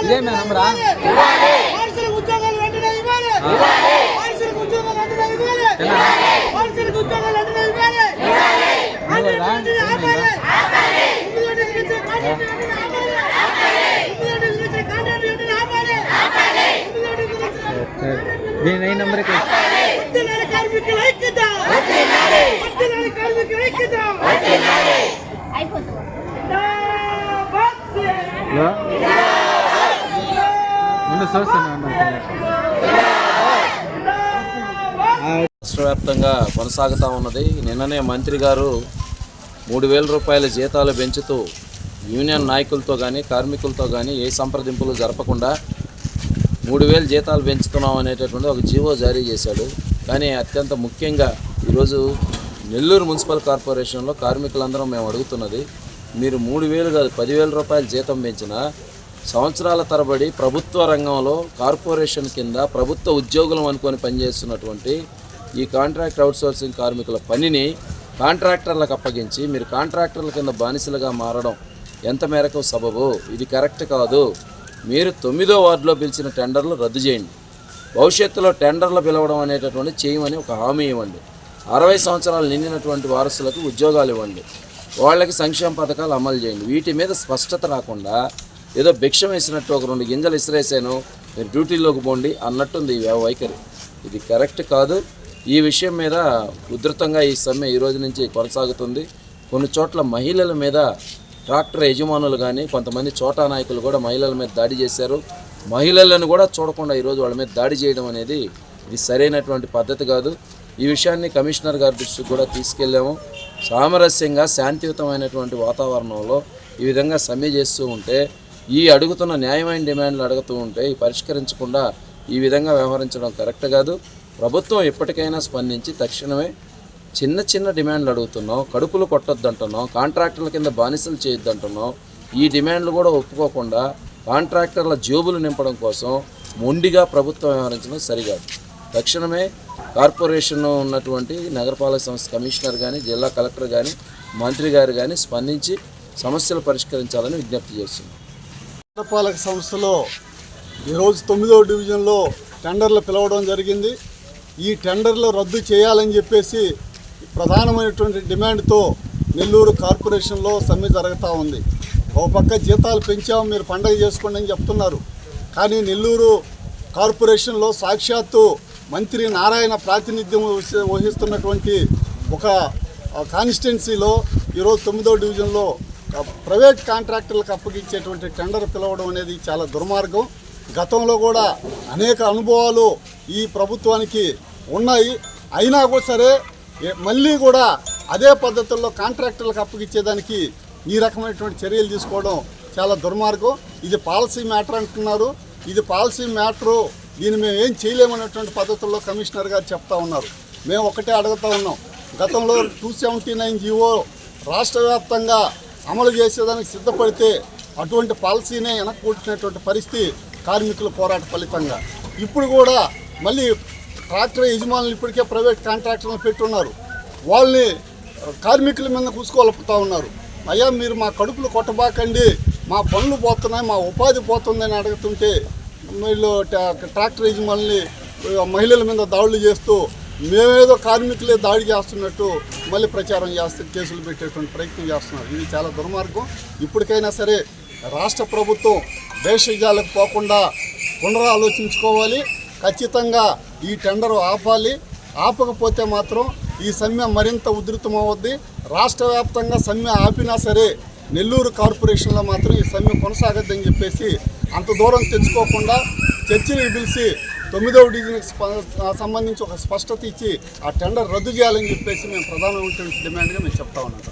ఇదే మీ నంబరా? ఉద్యోగాలు వెంటనే ఇవ్వాలి వారసులకు ఉద్యోగాలు వెంటనే ఇవ్వాలి వారసులకు ఉద్యోగాలు వెంటనే ఇవ్వాలి కాంట్రాక్ట్ వెంటనే ఆపాలి ఇందులో ఇచ్చే కాంట్రాక్ట్ వెంటనే ఆపాలి ఇందులో ఇచ్చే కాంట్రాక్ట్ వెంటనే ఆపాలి ఇందులో ఇచ్చే దీని ఈ నెంబర్కి వడ్డీలాల కార్మికుల ఐక్యత వడ్డీలాల రాష్ట్రవ్యాప్తంగా రాష్ట్ర వ్యాప్తంగా కొనసాగుతూ ఉన్నది. నిన్ననే మంత్రి గారు మూడు వేల రూపాయల జీతాలు పెంచుతూ యూనియన్ నాయకులతో కానీ కార్మికులతో కానీ ఏ సంప్రదింపులు జరపకుండా మూడు వేలు జీతాలు పెంచుతున్నాం అనేటటువంటి ఒక జీవో జారీ చేశాడు. కానీ అత్యంత ముఖ్యంగా ఈరోజు నెల్లూరు మున్సిపల్ కార్పొరేషన్లో కార్మికులందరం మేము అడుగుతున్నది మీరు మూడు వేలు కాదు పదివేల రూపాయలు జీతం పెంచిన సంవత్సరాల తరబడి ప్రభుత్వ రంగంలో కార్పొరేషన్ కింద ప్రభుత్వ ఉద్యోగులం అనుకొని పనిచేస్తున్నటువంటి ఈ కాంట్రాక్ట్ అవుట్సోర్సింగ్ కార్మికుల పనిని కాంట్రాక్టర్లకు అప్పగించి మీరు కాంట్రాక్టర్ల కింద బానిసలుగా మారడం ఎంత మేరకు సబబు? ఇది కరెక్ట్ కాదు. మీరు తొమ్మిదో వార్డులో పిలిచిన టెండర్లు రద్దు చేయండి. భవిష్యత్తులో టెండర్లు పిలవడం అనేటటువంటి చేయమని ఒక హామీ ఇవ్వండి. అరవై సంవత్సరాలు నిండినటువంటి వారసులకు ఉద్యోగాలు ఇవ్వండి. వాళ్ళకి సంక్షేమ పథకాలు అమలు చేయండి. వీటి మీద స్పష్టత రాకుండా ఏదో భిక్షం వేసినట్టు ఒక రెండు గింజలు ఇసిరేసాను మీరు డ్యూటీలోకి పోండి అన్నట్టుంది ఈ వైఖరి. ఇది కరెక్ట్ కాదు. ఈ విషయం మీద ఉధృతంగా ఈ సమ్మె ఈ రోజు నుంచి కొనసాగుతుంది. కొన్ని చోట్ల మహిళల మీద ట్రాక్టర్ యజమానులు కానీ కొంతమంది చోటా నాయకులు కూడా మహిళల మీద దాడి చేశారు. మహిళలను కూడా చూడకుండా ఈరోజు వాళ్ళ మీద దాడి చేయడం అనేది ఇది సరైనటువంటి పద్ధతి కాదు. ఈ విషయాన్ని కమిషనర్ గారి దృష్టికి కూడా తీసుకెళ్ళాము. సామరస్యంగా శాంతియుతమైనటువంటి వాతావరణంలో ఈ విధంగా సమ్మె చేస్తూ ఉంటే ఈ అడుగుతున్న న్యాయమైన డిమాండ్లు అడుగుతూ ఉంటే ఈ పరిష్కరించకుండా ఈ విధంగా వ్యవహరించడం కరెక్ట్ కాదు. ప్రభుత్వం ఎప్పటికైనా స్పందించి తక్షణమే చిన్న చిన్న డిమాండ్లు అడుగుతున్నాం కడుపులు కొట్టొద్దంటున్నాం కాంట్రాక్టర్ల కింద బానిసలు చేయొద్దంటున్నాం. ఈ డిమాండ్లు కూడా ఒప్పుకోకుండా కాంట్రాక్టర్ల జేబులు నింపడం కోసం మొండిగా ప్రభుత్వం వ్యవహరించడం సరికాదు. తక్షణమే కార్పొరేషన్లో ఉన్నటువంటి నగరపాలక సంస్థ కమిషనర్ కానీ జిల్లా కలెక్టర్ కానీ మంత్రి గారు కానీ స్పందించి సమస్యలు పరిష్కరించాలని విజ్ఞప్తి చేస్తున్నాం. నగరపాలక సంస్థలో ఈరోజు తొమ్మిదో డివిజన్లో టెండర్లు పిలవడం జరిగింది. ఈ టెండర్లు రద్దు చేయాలని చెప్పేసి ప్రధానమైనటువంటి డిమాండ్తో నెల్లూరు కార్పొరేషన్లో సమ్మె జరుగుతూ ఉంది. ఒక పక్క జీతాలు పెంచాము మీరు పండగ చేసుకోండి అని చెప్తున్నారు. కానీ నెల్లూరు కార్పొరేషన్లో సాక్షాత్తు మంత్రి నారాయణ ప్రాతినిధ్యం వహిస్తున్నటువంటి ఒక కాన్స్టిట్యున్సీలో ఈరోజు తొమ్మిదో డివిజన్లో ప్రైవేట్ కాంట్రాక్టర్లకు అప్పగించేటువంటి టెండర్ పిలవడం అనేది చాలా దుర్మార్గం. గతంలో కూడా అనేక అనుభవాలు ఈ ప్రభుత్వానికి ఉన్నాయి. అయినా కూడా సరే మళ్ళీ కూడా అదే పద్ధతుల్లో కాంట్రాక్టర్లకు అప్పగించేదానికి ఈ రకమైనటువంటి చర్యలు తీసుకోవడం చాలా దుర్మార్గం. ఇది పాలసీ మ్యాటర్ అంటున్నారు. ఇది పాలసీ మ్యాటరు దీన్ని మేము ఏం చేయలేమనేటువంటి పద్ధతుల్లో కమిషనర్ గారు చెప్తా ఉన్నారు. మేము ఒకటే అడుగుతా ఉన్నాం. గతంలో టూ సెవెంటీ నైన్ జీవో రాష్ట్ర వ్యాప్తంగా అమలు చేసేదానికి సిద్ధపడితే అటువంటి పాలసీనే వెనక్కొట్టినటువంటి పరిస్థితి కార్మికుల పోరాట ఫలితంగా. ఇప్పుడు కూడా మళ్ళీ ట్రాక్టర్ యజమానులు ఇప్పటికే ప్రైవేట్ కాంట్రాక్టర్లు పెట్టున్నారు. వాళ్ళని కార్మికుల మీద కూసుకోలుపుతూ ఉన్నారు. అయ్యా మీరు మా కడుపులు కొట్టబాకండి మా పనులు పోతున్నాయి మా ఉపాధి పోతుందని అడుగుతుంటే వీళ్ళు ట్రా- ట్రాక్టర్ యజమానుల్ని మహిళల మీద దాడులు చేస్తూ మేమేదో కార్మికులే దాడి చేస్తున్నట్టు మళ్ళీ ప్రచారం చేస్తే కేసులు పెట్టేటువంటి ప్రయత్నం చేస్తున్నారు. ఇది చాలా దుర్మార్గం. ఇప్పటికైనా సరే రాష్ట్ర ప్రభుత్వం దేశజాలకు పోకుండా పునరాలోచించుకోవాలి ఖచ్చితంగా ఈ టెండర్ ఆపాలి. ఆపకపోతే మాత్రం ఈ సమ్మె మరింత ఉధృతమవుద్ది రాష్ట్ర వ్యాప్తంగా సమ్మె ఆపినా సరే నెల్లూరు కార్పొరేషన్లో మాత్రం ఈ సమ్మె కొనసాగద్దని చెప్పేసి అంత దూరం తెచ్చుకోకుండా చర్చిని పిలిచి తొమ్మిదవ డివిజన్కి స్ప- సంబంధించి ఒక స్పష్టత ఇచ్చి ఆ టెండర్ రద్దు చేయాలని చెప్పేసి మేము ప్రధానమైనటువంటి డిమాండ్గా మేము చెప్తా ఉన్నాం.